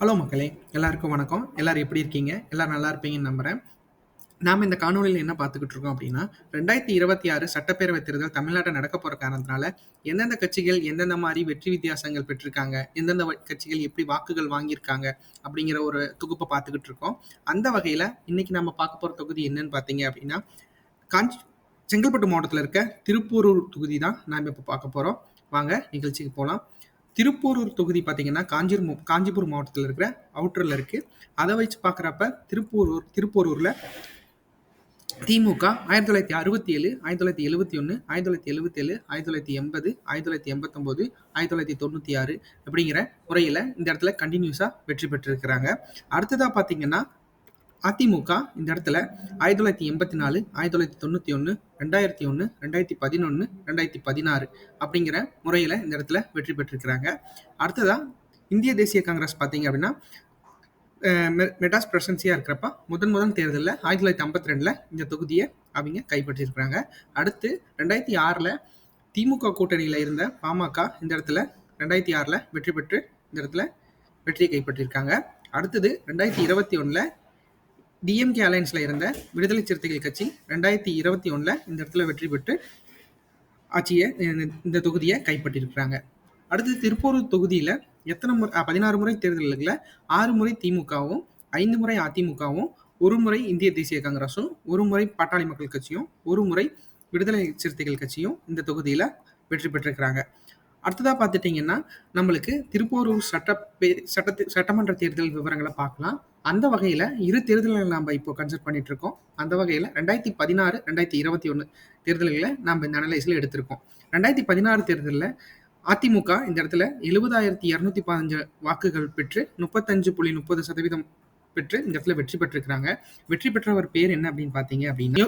Hello மக்களே! எல்லாருக்கும் வணக்கம். எல்லாரும் எப்படி இருக்கீங்க? எல்லாரும் நல்லா இருப்பீங்கன்னு நம்புறேன். நாம இந்த காணொலியில் என்ன பார்த்துக்கிட்டு இருக்கோம் அப்படின்னா, 2026 சட்டப்பேரவை தேர்தல் தமிழ்நாட்டில் நடக்க போற காரணத்தினால, எந்தெந்த கட்சிகள் எந்தெந்த மாதிரி வெற்றி வித்தியாசங்கள் பெற்றிருக்காங்க, எந்தெந்த வ கட்சிகள் எப்படி வாக்குகள் வாங்கியிருக்காங்க, அப்படிங்கிற ஒரு தொகுப்பை பார்த்துக்கிட்டு இருக்கோம். அந்த வகையில இன்னைக்கு நம்ம பார்க்க போற தொகுதி என்னன்னு பார்த்தீங்க அப்படின்னா, காஞ்சி செங்கல்பட்டு மாவட்டத்தில் இருக்க திருப்பூரூர் தொகுதி தான் நாம் இப்போ பார்க்க போகிறோம் வாங்க நிகழ்ச்சிக்கு போகலாம் திருப்போரூர் தொகுதி பார்த்தீங்கன்னா காஞ்சிர் காஞ்சிபுரம் மாவட்டத்தில் இருக்கிற அவுட்டரில் இருக்குது அதை வச்சு பார்க்குறப்ப திருப்போரூர் திருப்போரூரில் திமுக ஆயிரத்தி தொள்ளாயிரத்தி அறுபத்தி ஏழு ஆயிரத்தி தொள்ளாயிரத்தி எழுபத்தி ஒன்று ஆயிரத்தி தொள்ளாயிரத்தி எழுபத்தேழு ஆயிரத்தி தொள்ளாயிரத்தி எண்பது ஆயிரத்தி தொள்ளாயிரத்தி எண்பத்தொம்போது ஆயிரத்தி தொள்ளாயிரத்தி தொண்ணூற்றி ஆறு அப்படிங்கிற முறையில் இந்த இடத்துல கண்டினியூஸாக வெற்றி பெற்றிருக்கிறாங்க. அடுத்ததாக பார்த்தீங்கன்னா அதிமுக இந்த இடத்துல ஆயிரத்தி தொள்ளாயிரத்தி எண்பத்தி நாலு ஆயிரத்தி தொள்ளாயிரத்தி தொண்ணூற்றி ஒன்று ரெண்டாயிரத்தி ஒன்று ரெண்டாயிரத்தி பதினொன்று ரெண்டாயிரத்தி பதினாறு அப்படிங்கிற முறையில் இந்த இடத்துல வெற்றி பெற்றிருக்கிறாங்க. அடுத்ததாக இந்திய தேசிய காங்கிரஸ் பார்த்தீங்க அப்படின்னா மெட்ராஸ் பிரசன்சியாக இருக்கிறப்ப முதன் முதல் தேர்தலில் ஆயிரத்தி தொள்ளாயிரத்தி ஐம்பத்தி ரெண்டில் இந்த தொகுதியை அவங்க கைப்பற்றியிருக்கிறாங்க அடுத்து ரெண்டாயிரத்தி ஆறில் திமுக கூட்டணியில் இருந்த பாமக இந்த இடத்துல ரெண்டாயிரத்தி ஆறில் வெற்றி பெற்று இந்த இடத்துல வெற்றியை கைப்பற்றியிருக்காங்க அடுத்தது ரெண்டாயிரத்தி இருபத்தி ஒன்றில் டிஎம்கே அலையன்ஸில் இருந்த விடுதலை சிறுத்தைகள் கட்சி 2021ல இந்த இடத்துல வெற்றி பெற்று ஆட்சியை இந்த தொகுதியை கைப்பற்றியிருக்கிறாங்க. அடுத்து திருப்பூர் தொகுதியில் எத்தனை முறை பதினாறு முறை தேர்தல்களில் ஆறு முறை திமுகவும், ஐந்து முறை அதிமுகவும், ஒரு முறை இந்திய தேசிய காங்கிரஸும், ஒரு முறை பாட்டாளி மக்கள் கட்சியும், ஒரு முறை விடுதலை சிறுத்தைகள் கட்சியும் இந்த தொகுதியில் வெற்றி பெற்றிருக்கிறாங்க. அடுத்ததாக பார்த்துட்டிங்கன்னா நம்மளுக்கு திருப்போரூர் சட்டப்பே சட்ட சட்டமன்ற தேர்தல் விவரங்களை பார்க்கலாம். அந்த வகையில் இரு தேர்தல்களை நாம் இப்போ கன்சிடர் பண்ணிட்டு இருக்கோம். அந்த வகையில 2016, 2021 தேர்தல்கள நாம இந்த அனலைஸில் எடுத்திருக்கோம். ரெண்டாயிரத்தி பதினாறு தேர்தலில் அதிமுக இந்த இடத்துல 70,215 வாக்குகள் பெற்று 35.30% பெற்று இந்த இடத்துல வெற்றி பெற்றிருக்கிறாங்க. வெற்றி பெற்றவர் பேர் என்ன அப்படின்னு பார்த்தீங்க அப்படின்னா,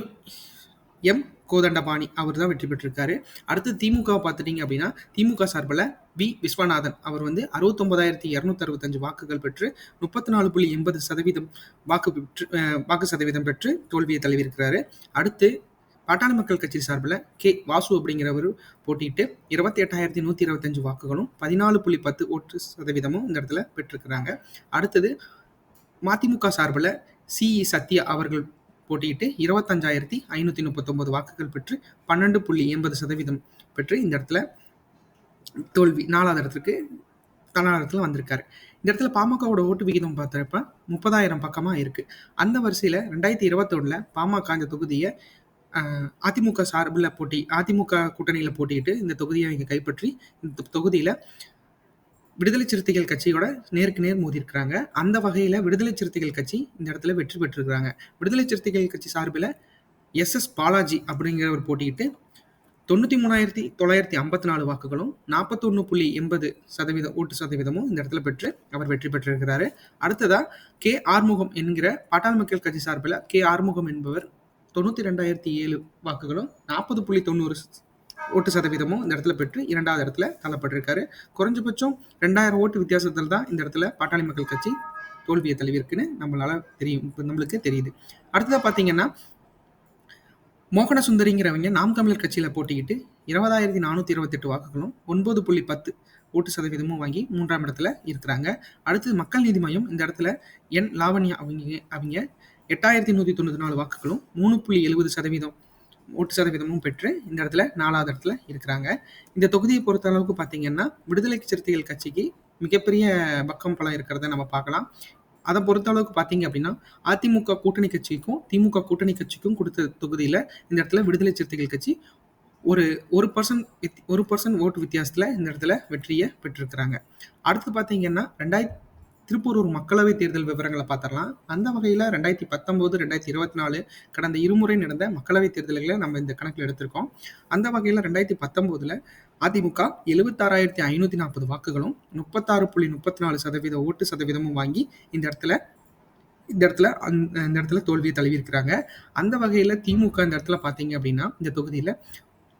எம். கோதண்டபாணி அவர் தான் வெற்றி பெற்றிருக்காரு. அடுத்து திமுகவை பார்த்துட்டீங்க அப்படின்னா, திமுக சார்பில் வி. விஸ்வநாதன் அவர் வந்து 69,265 வாக்குகள் பெற்று 34.80% வாக்கு பெற்று வாக்கு சதவீதம் பெற்று தோல்வியை தழுவியிருக்கிறாரு. அடுத்து பாட்டாளி மக்கள் கட்சி சார்பில் கே. வாசு அப்படிங்கிறவர் போட்டிட்டு இருபத்தி எட்டாயிரத்தி நூற்றி இருபத்தஞ்சு வாக்குகளும் 14.10 ஓட்டு சதவீதமும் இந்த இடத்துல பெற்றிருக்கிறாங்க. அடுத்தது மதிமுக சார்பில் சி. இ. சத்யா அவர்கள் போட்டியிட்டு 25,539 வாக்குகள் பெற்று 12.80% பெற்று இந்த இடத்துல தோல்வி நாலாவது இடத்துக்கு 4வது இடத்துல வந்திருக்காரு. இந்த இடத்துல பாமகவோட ஓட்டு விகிதம் பார்த்தப்ப முப்பதாயிரம் பக்கமாக இருக்குது அந்த வரிசையில் ரெண்டாயிரத்தி இருபத்தொன்னில் பாமக இந்த தொகுதியை அதிமுக சார்பில் போட்டி அதிமுக கூட்டணியில் போட்டியிட்டு இந்த தொகுதியை இங்கே கைப்பற்றி இந்த தொகுதியில் விடுதலை சிறுத்தைகள் கட்சியோட நேருக்கு நேர் மோதியிருக்கிறாங்க. அந்த வகையில விடுதலை சிறுத்தைகள் கட்சி இந்த இடத்துல வெற்றி பெற்றிருக்கிறாங்க. விடுதலை சிறுத்தைகள் கட்சி சார்பில் எஸ். எஸ். பாலாஜி அப்படிங்கிறவர் போட்டியிட்டு 93,954 வாக்குகளும் 41.80% ஓட்டு சதவீதமும் இந்த இடத்துல பெற்று அவர் வெற்றி பெற்றிருக்கிறாரு. அடுத்ததா கே. ஆறுமுகம் என்கிற பாட்டாள் மக்கள் கட்சி சார்பில் கே. ஆறுமுகம் என்பவர் 92,007 வாக்குகளும் 40.90 ஓட்டு சதவீதமும் இந்த இடத்துல பெற்று இரண்டாவது இடத்துல தள்ளப்பட்டிருக்காரு. குறைஞ்சபட்சம் 2000 ஓட்டு வித்தியாசத்தில் தான் இந்த இடத்துல பாட்டாளி மக்கள் கட்சி தோல்வியை தழுவிருக்குன்னு நம்மளால தெரியும் நம்மளுக்கு தெரியுது. அடுத்ததாக பார்த்தீங்கன்னா, மோகன சுந்தரிங்கிறவங்க நாம் தமிழர் கட்சியில போட்டியிட்டு 20,428 வாக்குகளும் 9.10 ஓட்டு சதவீதமும் வாங்கி மூன்றாம் இடத்துல இருக்கிறாங்க. அடுத்து மக்கள் நீதி மையம் இந்த இடத்துல என். லாவண்யா அவிங்க அவிங்க 8,194 வாக்குகளும் 3.70% ஓட்டு சதவீதமும் பெற்று இந்த இடத்துல நாலாவது இடத்துல இருக்கிறாங்க. இந்த தொகுதியை பொறுத்த அளவுக்கு பார்த்தீங்கன்னா, விடுதலை சிறுத்தைகள் கட்சிக்கு மிகப்பெரிய பக்கம் பலம் இருக்கிறத நம்ம பார்க்கலாம். அதை பொறுத்த அளவுக்கு பார்த்தீங்க அப்படின்னா, அதிமுக கூட்டணி கட்சிக்கும், திமுக கூட்டணி கட்சிக்கும் கொடுத்த தொகுதியில் இந்த இடத்துல விடுதலை சிறுத்தைகள் கட்சி ஒரு 1% வித் 1% ஓட்டு வித்தியாசத்தில் இந்த இடத்துல வெற்றியை பெற்றிருக்கிறாங்க. அடுத்து பார்த்தீங்கன்னா, 2000 திருப்பூரூர் மக்களவை தேர்தல் விவரங்களை பார்த்துடலாம் அந்த வகையில் ரெண்டாயிரத்தி பத்தொம்போது ரெண்டாயிரத்தி இருபத்தி நாலு கடந்த இருமுறை நடந்த மக்களவை தேர்தல்களை நம்ம இந்த கணக்கில் எடுத்திருக்கோம். அந்த வகையில் ரெண்டாயிரத்தி பத்தொம்போதில் அதிமுக 76,540 வாக்குகளும் 36.34% ஓட்டு சதவீதமும் வாங்கி இந்த இடத்துல இந்த இடத்துல அந் இந்த இடத்துல தோல்வியை தழுவியிருக்கிறாங்க. அந்த வகையில் திமுக இந்த இடத்துல பார்த்தீங்க அப்படின்னா, இந்த தொகுதியில்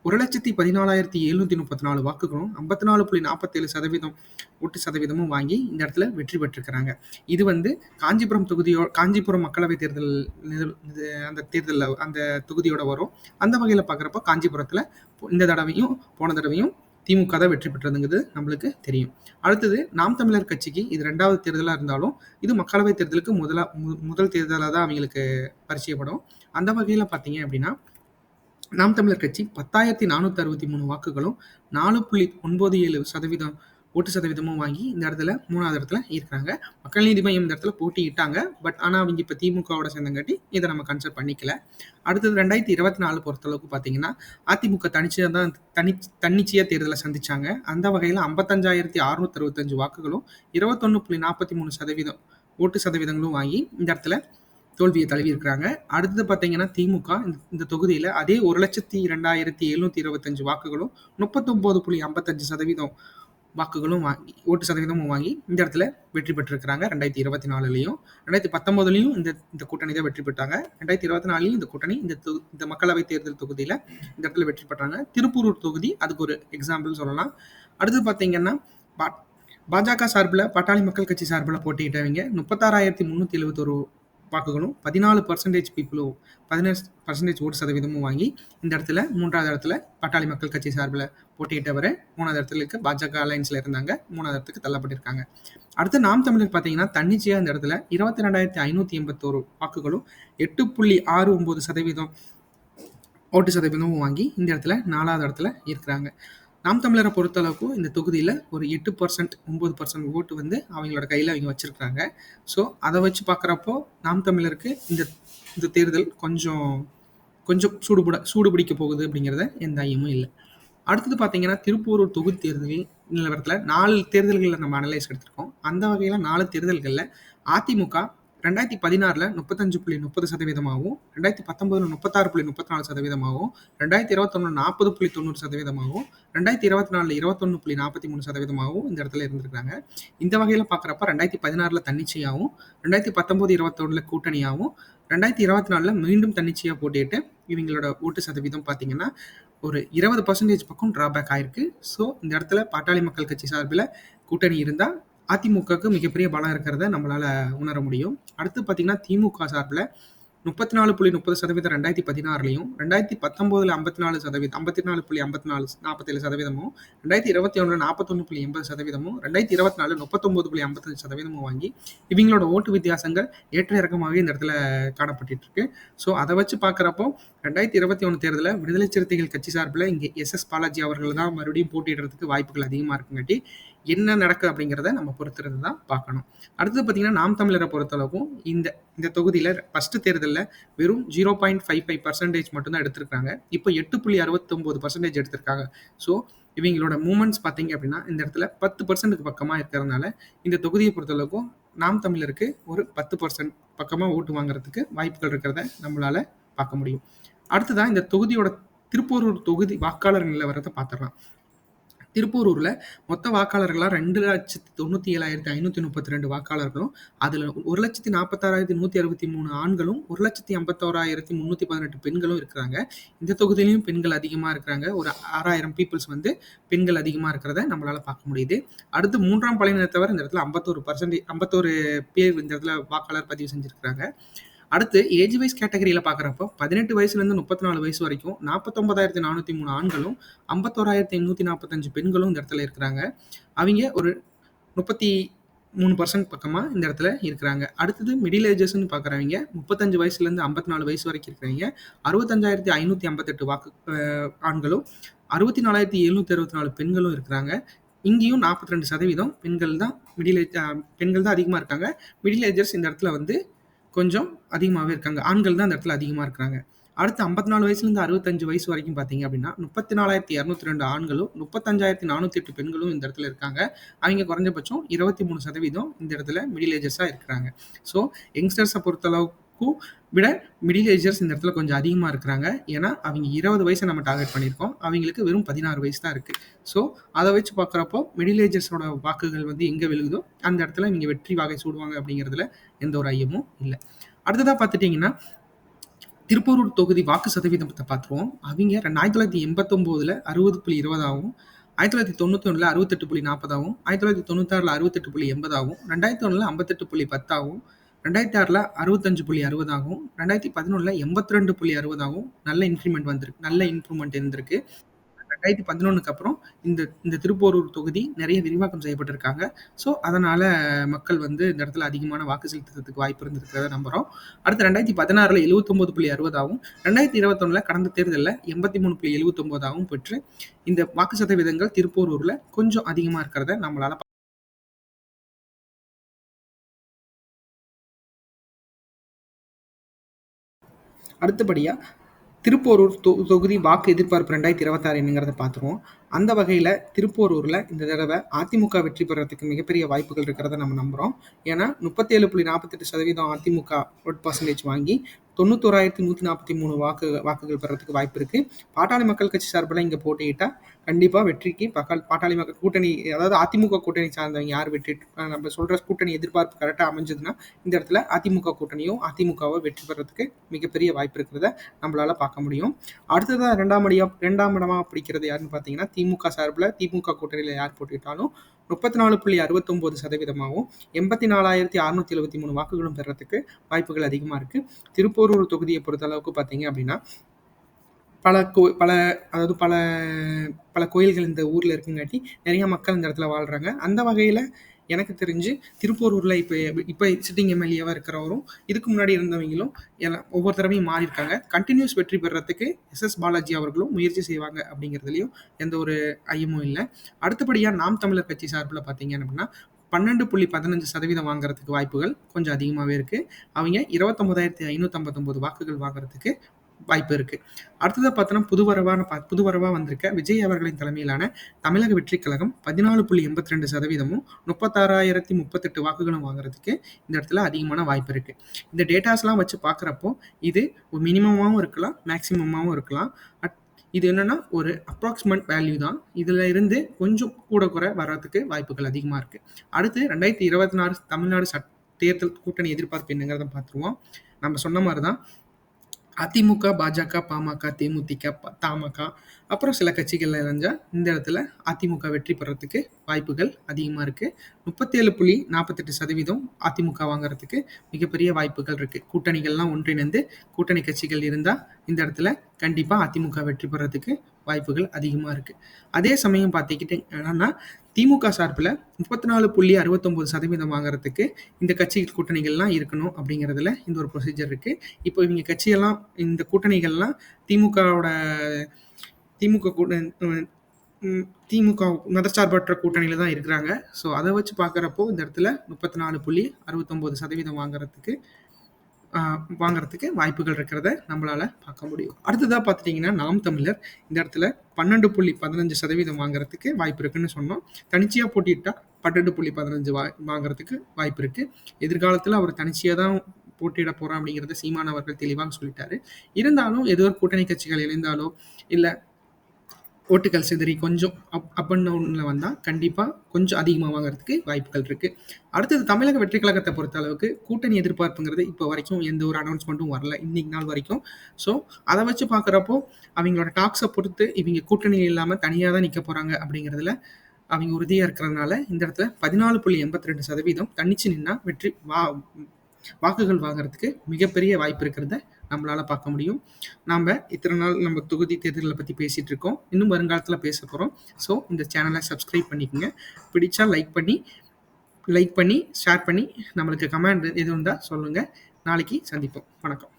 1,14,734 வாக்குகளும் 54.47% ஓட்டு சதவீதமும் வாங்கி இந்த இடத்துல வெற்றி பெற்றிருக்கிறாங்க. இது வந்து காஞ்சிபுரம் தொகுதியோ காஞ்சிபுரம் மக்களவை தேர்தல் இது அந்த தேர்தலில் அந்த தொகுதியோட வரும். அந்த வகையில் பார்க்குறப்போ காஞ்சிபுரத்தில் இந்த தடவையும், போன தடவையும் திமுக தான் வெற்றி பெற்றதுங்கிறது நம்மளுக்கு தெரியும் அடுத்தது நாம் தமிழர் கட்சிக்கு இது ரெண்டாவது தேர்தலாக இருந்தாலும் இது மக்களவை தேர்தலுக்கு முதலா மு- முதல் தேர்தலாக தான் அவங்களுக்கு பரிச்சயப்படும் அந்த வகையில் பார்த்தீங்க அப்படின்னா நாம் தமிழர் கட்சி பத்தாயிரத்தி நானூற்றி அறுபத்தி மூணு வாக்குகளும் நாலு புள்ளி ஒன்பது ஏழு சதவீதம் ஓட்டு சதவீதமும் வாங்கி இந்த இடத்துல மூணாவது இடத்துல இருக்கிறாங்க. மக்கள் நீதி மையம் இந்த இடத்துல போட்டியிட்டாங்க. பட் ஆனால் அவங்க இப்போ திமுகவோட சேர்ந்தங்காட்டி இதை நம்ம கன்சிடர் பண்ணிக்கல. அடுத்தது ரெண்டாயிரத்தி இருபத்தி நாலு பொறுத்தளவுக்கு பார்த்தீங்கன்னா அதிமுக தனிச்சையாக தான் தனி தன்னிச்சையாக தேர்தலை சந்திச்சாங்க. அந்த வகையில் ஐம்பத்தஞ்சாயிரத்தி அறுநூத்தி அறுபத்தஞ்சு வாக்குகளும் இருபத்தொன்று புள்ளி நாற்பத்தி மூணு சதவீதம் ஓட்டு சதவீதங்களும் வாங்கி இந்த இடத்துல தோல்வியை தழுவி இருக்கிறாங்க. அடுத்தது பார்த்தீங்கன்னா திமுக இந்த- தொகுதியில் அதே ஒரு லட்சத்தி ரெண்டாயிரத்தி எழுநூத்தி இருபத்தஞ்சு வாக்குகளும் முப்பத்தொம்போது புள்ளி ஐம்பத்தஞ்சு சதவீதம் வாக்குகளும் வாங்கி ஓட்டு சதவீதமும் வாங்கி இந்த இடத்துல வெற்றி பெற்றிருக்கிறாங்க. ரெண்டாயிரத்தி இருபத்தி நாலுலையும் ரெண்டாயிரத்தி பத்தொன்பதுலையும் இந்த இந்த கூட்டணி தான் வெற்றி பெற்றாங்க. ரெண்டாயிரத்தி இருபத்தி நாலுலையும் இந்த கூட்டணி இந்த தொ- இந்த மக்களவை தேர்தல் தொகுதியில் இந்த இடத்துல வெற்றி பெற்றாங்க. திருப்பூரூர் தொகுதி அதுக்கு ஒரு எக்ஸாம்பிள் சொல்லலாம். அடுத்து பார்த்தீங்கன்னா பா பாஜக சார்பில் பட்டாளி மக்கள் கட்சி சார்பில் போட்டியிட்டவங்க முப்பத்தாறாயிரத்தி முந்நூற்றி எழுபத்தொரு வாக்குகளும் பதினாலு பர்சன்டேஜ் பீப்புளும் பதினேழு பர்சன்டேஜ் ஓட்டு சதவீதமும் வாங்கி இந்த இடத்துல மூன்றாவது இடத்துல பட்டாளி மக்கள் கட்சி சார்பில் போட்டியிட்டவர் மூணாவது இடத்துல இருக்க பாஜக அலைன்ஸ்ல இருந்தாங்க. மூணாவது இடத்துக்கு தள்ளப்பட்டிருக்காங்க. அடுத்து நாம் தமிழர் பார்த்தீங்கன்னா தன்னிச்சையாக இந்த இடத்துல இருபத்தி ரெண்டாயிரத்தி ஐநூற்றி எண்பத்தோரு வாக்குகளும் எட்டு புள்ளி ஆறு ஒம்பது சதவீதம் ஓட்டு சதவீதமும் வாங்கி இந்த இடத்துல நாலாவது இடத்துல இருக்கிறாங்க. நாம் தமிழரை பொறுத்தளவுக்கு இந்த தொகுதியில் ஒரு எட்டு பர்சன்ட் ஒம்பது பர்சன்ட் ஓட்டு வந்து அவங்களோட கையில் அவங்க வச்சுருக்காங்க ஸோ அதை வச்சு பார்க்குறப்போ நாம் தமிழருக்கு இந்த இந்த தேர்தல் கொஞ்சம் கொஞ்சம் சூடுபட சூடுபிடிக்க போகுது அப்படிங்கிறத எந்த ஐயமும் இல்லை. அடுத்தது பார்த்தீங்கன்னா திருப்பூரூர் தொகுதி தேர்தலில் நிலவரத்தில் நாலு தேர்தல்களில் நம்ம அனலைஸ் எடுத்திருக்கோம். அந்த வகையில் நாலு தேர்தல்களில் அதிமுக ரெண்டாயிரத்தி பதினாறில் முப்பத்தஞ்சு புள்ளி முப்பது சதவீதமாகவும் ரெண்டாயிரத்தி பத்தொம்பதில் முப்பத்தாறு புள்ளி முப்பத்தி நாலு சதவீதமாகவும் ரெண்டாயிரத்தி இருபத்தொன்னு நாற்பது புள்ளி தொண்ணூறு சதவீதமாகவும் ரெண்டாயிரத்தி இருபத்தி நாலில் இருபத்தொன்று புள்ளி நாற்பத்தி மூணு சதவீதமாகவும் இந்த இடத்துல இருந்திருக்காங்க. இந்த வகையில் பார்க்குறப்ப ரெண்டாயிரத்தி பதினாறில் தன்னிச்சையாகவும் ரெண்டாயிரத்தி பத்தொம்போது இருபத்தொன்னில் கூட்டணியாகவும் ரெண்டாயிரத்தி இருபத்தி நாலில் மீண்டும் தன்னிச்சையாக போட்டிட்டு இவங்களோட ஓட்டு சதவீதம் பார்த்தீங்கன்னா ஒரு இருபது பர்சன்டேஜ் பக்கம் ட்ராபேக் ஆயிருக்கு. ஸோ இந்த இடத்துல பாட்டாளி மக்கள் கட்சி சார்பில் கூட்டணி இருந்தால் அதிமுகவுக்கு மிகப்பெரிய பலம் இருக்கிறத நம்மளால உணர முடியும். அடுத்து பார்த்தீங்கன்னா திமுக சார்பில் முப்பத்தி நாலு புள்ளி முப்பது சதவீதம் ரெண்டாயிரத்தி பதினாறுலையும் ரெண்டாயிரத்தி பத்தொம்போதில் ஐம்பத்தி நாலு சதவீதம் ஐம்பத்தி நாலு புள்ளி ஐம்பத்தி நாலு நாற்பத்தேழு சதவீதமும் ரெண்டாயிரத்தி இருபத்தி ஒன்று நாற்பத்தொன்று புள்ளி எண்பது சதவீதமும் ரெண்டாயிரத்தி இருபத்தி நாலு முப்பத்தொம்போது புள்ளி ஐம்பத்தஞ்சு சதவீதமும் வாங்கி இவங்களோட ஓட்டு வித்தியாசங்கள் ஏற்ற இறக்கமாகவே இந்த இடத்துல காணப்பட்டு இருக்கு ஸோ அதை வச்சு பார்க்குறப்போ ரெண்டாயிரத்தி இருபத்தி ஒன்று தேர்தலில் விடுதலை சிறுத்தைகள் கட்சி சார்பில் இங்கே எஸ் எஸ் பாலாஜி அவர்கள் தான் மறுபடியும் போட்டியிடுறதுக்கு வாய்ப்புகள் அதிகமாக இருக்குங்காட்டி என்ன நடக்குது அப்படிங்கிறத நம்ம பொறுத்திருந்து தான் பார்க்கணும். அடுத்தது பார்த்தீங்கன்னா நாம் தமிழரை பொறுத்தளவுக்கும் இந்த இந்த தொகுதியில் ஃபஸ்ட்டு தேர்தலில் வெறும் zero point five five percentage மட்டும்தான் எடுத்திருக்காங்க. இப்போ எட்டு புள்ளி அறுபத்தொம்போது பர்சன்டேஜ் எடுத்திருக்காங்க. ஸோ இவங்களோட மூமெண்ட்ஸ் பார்த்தீங்க அப்படின்னா இந்த இடத்துல பத்து பர்சன்ட்டுக்கு பக்கமாக இருக்கிறதுனால இந்த தொகுதியை பொறுத்தளவுக்கும் நாம் தமிழருக்கு ஒரு பத்து பர்சன்ட் பக்கமாக ஓட்டு வாங்குறதுக்கு வாய்ப்புகள் இருக்கிறத நம்மளால பார்க்க முடியும். அடுத்ததான் இந்த தொகுதியோட திருப்பூரூர் தொகுதி வாக்காளர் நிலவரத்தை பார்த்துடலாம். திருப்பூரூரில் மொத்த வாக்காளர்களாக ரெண்டு லட்சத்தி தொண்ணூற்றி ஏழாயிரத்தி ஐநூற்றி முப்பத்தி ரெண்டு வாக்காளர்களும். அதில் ஒரு லட்சத்தி நாற்பத்தாறாயிரத்தி நூற்றி அறுபத்தி மூணு ஆண்களும் ஒரு லட்சத்தி ஐம்பத்தோராயிரத்தி முந்நூற்றி பதினெட்டு பெண்களும் இருக்கிறாங்க. இந்த தொகுதியிலையும் பெண்கள் அதிகமாக இருக்கிறாங்க. ஒரு ஆறாயிரம் பீப்புள்ஸ் வந்து பெண்கள் அதிகமாக இருக்கிறத நம்மளால் பார்க்க முடியுது. அடுத்து மூன்றாம் பழையினத்தவர் இந்த இடத்துல ஐம்பத்தோரு பர்சன்டேஜ் ஐம்பத்தோரு பேர் இந்த இடத்துல வாக்காளர் பதிவு செஞ்சுருக்கிறாங்க. அடுத்து ஏஜ் வைஸ் கேட்டகரியில் பார்க்குறப்போ பதினெட்டு வயசுலேருந்து முப்பத்தி நாலு வயசு வரைக்கும் நாற்பத்தொம்பதாயிரத்தி நானூற்றி மூணு ஆண்களும் ஐம்பத்தோராயிரத்தி எண்ணூற்றி நாற்பத்தஞ்சு பெண்களும் இந்த இடத்துல இருக்கிறாங்க. அவங்க ஒரு முப்பத்தி மூணு பர்சன்ட் பக்கமாக இந்த இடத்துல இருக்கிறாங்க. அடுத்தது மிடில் ஏஜஸ்ன்னு பார்க்குறவங்க முப்பத்தஞ்சு வயசுலேருந்து ஐம்பத்தி நாலு வயசு வரைக்கும் இருக்கிறவங்க அறுபத்தஞ்சாயிரத்தி ஐநூற்றி ஐம்பத்தெட்டு வாக்கு ஆண்களும் அறுபத்தி நாலாயிரத்தி எழுநூற்றி அறுபத்தி நாலு பெண்களும் இருக்கிறாங்க. இங்கேயும் நாற்பத்தி ரெண்டு சதவீதம் பெண்கள் தான் மிடில் ஏஜ் பெண்கள் தான் அதிகமாக இருக்காங்க. மிடில் ஏஜர்ஸ் இந்த இடத்துல வந்து கொஞ்சம் அதிகமாகவே இருக்காங்க. ஆண்கள் தான் இந்த இடத்துல அதிகமாக இருக்கிறாங்க. அடுத்து ஐம்பத்தி நாலு வயசுலேருந்து அறுபத்தஞ்சு வயசு வரைக்கும் பார்த்தீங்க அப்படின்னா முப்பத்தி நாலாயிரத்தி இரநூத்தி ரெண்டு ஆண்களும் முப்பத்தஞ்சாயிரத்தி நானூற்றி எட்டு பெண்களும் இந்த இடத்துல இருக்காங்க. அவங்க குறைஞ்சபட்சம் இருபத்தி மூணு சதவீதம் இந்த இடத்துல மிடில் ஏஜஸாக இருக்கிறாங்க. ஸோ யங்ஸ்டர்ஸை பொறுத்தளவு பொறுத்தளவுக்கும் விட மிடில் ஏஜர்ஸ் இந்த இடத்துல கொஞ்சம் அதிகமாக இருக்கிறாங்க. ஏன்னா அவங்க இருபது வயசை நம்ம டார்கெட் பண்ணியிருக்கோம். அவங்களுக்கு வெறும் பதினாறு வயசு தான் இருக்குது ஸோ அதை வச்சு பார்க்குறப்போ மிடில் ஏஜர்ஸோட வாக்குகள் வந்து எங்கே விழுகுதோ அந்த இடத்துல இவங்க வெற்றி வாகை சூடுவாங்க அப்படிங்கிறதுல எந்த ஒரு ஐயமும் இல்லை. அடுத்ததாக பார்த்துட்டிங்கன்னா திருப்பூரூர் தொகுதி வாக்கு சதவீதத்தை பார்த்துருவோம். அவங்க ஆயிரத்தி தொள்ளாயிரத்தி எண்பத்தொம்போதில் அறுபது புள்ளி இருபதாகவும் ஆயிரத்தி தொள்ளாயிரத்தி தொண்ணூற்றி ஒன்றில் அறுபத்தெட்டு புள்ளி நாற்பதாகவும் ஆயிரத்தி தொள்ளாயிரத்தி தொண்ணூத்தாறில் அறுபத்தெட்டு புள்ளி எண்பதாகவும் ரெண்டாயிரத்தி ஒன்றில் ஐம்பத்தெட்டு புள்ளி பத்தாகவும் ரெண்டாயிரத்தி ஆறில் அறுபத்தஞ்சு புள்ளி அறுபதாகவும் ரெண்டாயிரத்தி பதினொன்றில் எண்பத்தி ரெண்டு புள்ளி அறுபதாகவும் நல்ல இன்க்ரிமெண்ட் வந்திருக்கு நல்ல இம்ப்ரூவ்மெண்ட் இருந்திருக்கு. ரெண்டாயிரத்தி பதினொன்றுக்கு அப்புறம் இந்த இந்த திருப்போரூர் தொகுதி நிறைய விரிவாக்கம் செய்யப்பட்டிருக்காங்க. ஸோ அதனால் மக்கள் வந்து இந்த இடத்துல அதிகமான வாக்கு செலுத்துறதுக்கு வாய்ப்பு இருந்திருக்கிறத நம்புகிறோம் அடுத்து ரெண்டாயிரத்தி பதினாறுல எழுபத்தொம்போது புள்ளி அறுபதாகவும் ரெண்டாயிரத்தி இருபத்தொன்னில் கடந்த தேர்தலில் எண்பத்தி மூணு புள்ளி எழுபத்தொம்போதாகவும் பெற்று இந்த வாக்கு சதவீதங்கள் திருப்போரூரில் கொஞ்சம் அதிகமாக இருக்கிறத நம்மளால அடுத்தபடியாக திருப்போரூர் தொ தொகுதி வாக்கு எதிர்பார்ப்பு ரெண்டாயிரத்தி இருபத்தாறு என்னங்கிறத பார்த்துருவோம் அந்த வகையில் திருப்போரூரில் இந்த தடவை அதிமுக வெற்றி பெறத்துக்கு மிகப்பெரிய வாய்ப்புகள் இருக்கிறத நம்ம நம்புகிறோம் ஏன்னா முப்பத்தேழு புள்ளி நாற்பத்தெட்டு சதவீதம் அதிமுக ஓட் பர்சன்டேஜ் வாங்கி தொண்ணூத்தோராயிரத்தி நூற்றி நாற்பத்தி மூணு வாக்கு வாக்குகள் பெறத்துக்கு வாய்ப்பு இருக்குது பாட்டாளி மக்கள் கட்சி சார்பில் இங்கே போட்டியிட்டால் கண்டிப்பாக வெற்றிக்கு பக்கால் பாட்டாளி மக்கள் கூட்டணி அதாவது அதிமுக கூட்டணி சார்ந்தவங்க யார் வெற்றி நம்ம சொல்கிற கூட்டணி எதிர்பார்ப்பு கரெக்டாக அமைஞ்சதுன்னா இந்த இடத்துல அதிமுக கூட்டணியும் அதிமுகவை வெற்றி பெறத்துக்கு மிகப்பெரிய வாய்ப்பு இருக்கிறத நம்மளால் பார்க்க முடியும். அடுத்ததாக ரெண்டாம் அடியாக ரெண்டாம் இடமாக பிடிக்கிறது யாருன்னு பார்த்தீங்கன்னா திமுக சார்பில் திமுக கூட்டணியில் யார் போட்டிட்டாலும் முப்பத்தி நாலு புள்ளி அறுபத்தொம்போது சதவீதமாகவும் எண்பத்தி நாலாயிரத்தி அறுநூத்தி எழுபத்தி மூணு வாக்குகளும் பெறத்துக்கு வாய்ப்புகள் அதிகமாக இருக்குது திருப்பூரூர் தொகுதியை பொறுத்த அளவுக்கு பார்த்தீங்க அப்படின்னா பல கோ பல அதாவது பல பல கோயில்கள் இந்த ஊரில் இருக்குங்காட்டி நிறைய மக்கள் இந்த இடத்துல வாழ்கிறாங்க அந்த வகையில் எனக்கு தெரிஞ்சு திருப்பூரூரில் இப்போ இப்போ சிட்டிங் எம்எல்ஏவாக இருக்கிறவரும் இதுக்கு முன்னாடி இருந்தவங்களும் எல்லாம் ஒவ்வொரு தடவையும் மாறி இருக்காங்க கண்டினியூஸ் வெற்றி பெறத்துக்கு எஸ் எஸ் பாலாஜி அவர்களும் முயற்சி செய்வாங்க அப்படிங்கிறதுலையும் எந்த ஒரு ஐயமும் இல்லை. அடுத்தபடியாக நாம் தமிழர் கட்சி சார்பில் பார்த்தீங்க அப்படின்னா பன்னெண்டு புள்ளி பதினஞ்சு சதவீதம் வாங்குறதுக்கு வாய்ப்புகள் கொஞ்சம் அதிகமாகவே இருக்குது அவங்க இருபத்தொம்பதாயிரத்தி ஐநூற்றம்பத்தொம்போது வாக்குகள் வாங்குறதுக்கு வாய்ப்பு இருக்கு. அடுத்ததாக பார்த்தோன்னா புதுவரவான புதுவரவாக வந்திருக்க விஜய் அவர்களின் தலைமையிலான தமிழக வெற்றி கழகம் பதினாலு புள்ளி எண்பத்தி ரெண்டு சதவீதமும் முப்பத்தாறாயிரத்தி முப்பத்தெட்டு வாக்குகளும் வாங்குறதுக்கு இந்த இடத்துல அதிகமான வாய்ப்பு இருக்கு. இந்த டேட்டாஸ்லாம் வச்சு பார்க்குறப்போ இது மினிமமாகவும் இருக்கலாம் மேக்சிமமாகவும் இருக்கலாம். இது என்னன்னா ஒரு அப்ராக்சிமேட் வேல்யூ தான். இதில் இருந்து கொஞ்சம் கூட குறை வர்றதுக்கு வாய்ப்புகள் அதிகமாக இருக்குது அடுத்து ரெண்டாயிரத்தி இருபத்தி நாலு தமிழ்நாடு சட் தேர்தல் கூட்டணி எதிர்பார்ப்பு என்னங்கிறத பார்த்துருவோம். நம்ம சொன்ன மாதிரி தான் அதிமுக பாஜக பாமக தேமுதிக தமாக அப்புறம் சில கட்சிகள் இணைஞ்சால் இந்த இடத்துல அதிமுக வெற்றி பெறத்துக்கு வாய்ப்புகள் அதிகமாக இருக்குது முப்பத்தேழு புள்ளி நாற்பத்தெட்டு சதவீதம் அதிமுக வாங்குறதுக்கு மிகப்பெரிய வாய்ப்புகள் இருக்குது கூட்டணிகள்லாம் ஒன்றிணைந்து கூட்டணி கட்சிகள் இருந்தால் இந்த இடத்துல கண்டிப்பாக அதிமுக வெற்றி பெறத்துக்கு வாய்ப்புகள் அதிகமாக இருக்குது அதே சமயம் பார்த்துக்கிட்டு என்னன்னா திமுக சார்பில் முப்பத்தி நாலு புள்ளி அறுபத்தொம்போது சதவீதம் வாங்குறதுக்கு இந்த கட்சி கூட்டணிகள்லாம் இருக்கணும் அப்படிங்கிறதுல இந்த ஒரு ப்ரொசீஜர் இருக்குது இப்போ இவங்க கட்சியெல்லாம் இந்த கூட்டணிகள்லாம் திமுகவோட திமுக கூட்ட திமுக மதச்சார்பற்ற கூட்டணியில் தான் இருக்கிறாங்க. ஸோ அதை வச்சு பார்க்குறப்போ இந்த இடத்துல முப்பத்தி நாலு புள்ளி அறுபத்தொம்போது சதவீதம் வாங்குறதுக்கு வாங்குறதுக்கு வாய்ப்புகள் இருக்கிறத நம்மளால பார்க்க முடியும். அடுத்ததாக பார்த்துட்டிங்கன்னா நாம் தமிழர் இந்த இடத்துல பன்னெண்டு புள்ளி பதினஞ்சு சதவீதம் வாங்குறதுக்கு வாய்ப்பு இருக்குன்னு சொன்னோம். தனிச்சையாக போட்டிட்டா பன்னெண்டு புள்ளி பதினஞ்சு வா வாங்குறதுக்கு வாய்ப்பு இருக்குது எதிர்காலத்தில் அவர் தனிச்சையாக தான் போட்டியிட போகிறோம் அப்படிங்கிறத சீமான் அவர்கள் தெளிவாக சொல்லிட்டாரு. இருந்தாலும் ஏதோ ஒரு கூட்டணி கட்சிகள் இணைந்தாலோ இல்லை ஓட்டுகள் சிதறி கொஞ்சம் அப் அப் அண்ட் டவுனில் வந்தால் கண்டிப்பாக கொஞ்சம் அதிகமாக வாங்குறதுக்கு வாய்ப்புகள் இருக்குது அடுத்தது தமிழக வெற்றி கழகத்தை பொறுத்த அளவுக்கு கூட்டணி எதிர்பார்ப்புங்கிறது இப்போ வரைக்கும் எந்த ஒரு அனௌன்ஸ்மெண்ட்டும் வரல. இன்னைக்கு நாள் வரைக்கும். ஸோ அதை வச்சு பார்க்குறப்போ அவங்களோட டாக்ஸை பொறுத்து இவங்க கூட்டணி இல்லாமல் தனியாக தான் நிற்க போகிறாங்க அப்படிங்கிறதுல அவங்க உறுதியாக இருக்கிறதுனால இந்த இடத்துல பதினாலு புள்ளி எண்பத்தி ரெண்டு சதவீதம் தனிச்சு நின்னா வெற்றி வா வாக்குகள் வாங்குறதுக்கு மிகப்பெரிய வாய்ப்பு இருக்கிறத நம்மளால பார்க்க முடியும். நாம் இத்தனை நாள் நம்ம தொகுதி தேர்தலை பற்றி பேசிகிட்டு இருக்கோம். இன்னும் வருங்காலத்தில் பேச போகிறோம் ஸோ இந்த சேனலை சப்ஸ்கிரைப் பண்ணிக்கோங்க. பிடிச்சா லைக் பண்ணி லைக் பண்ணி ஷேர் பண்ணி நம்மளுக்கு கமெண்ட் எது இருந்தால் சொல்லுங்கள் நாளைக்கு சந்திப்போம். வணக்கம்.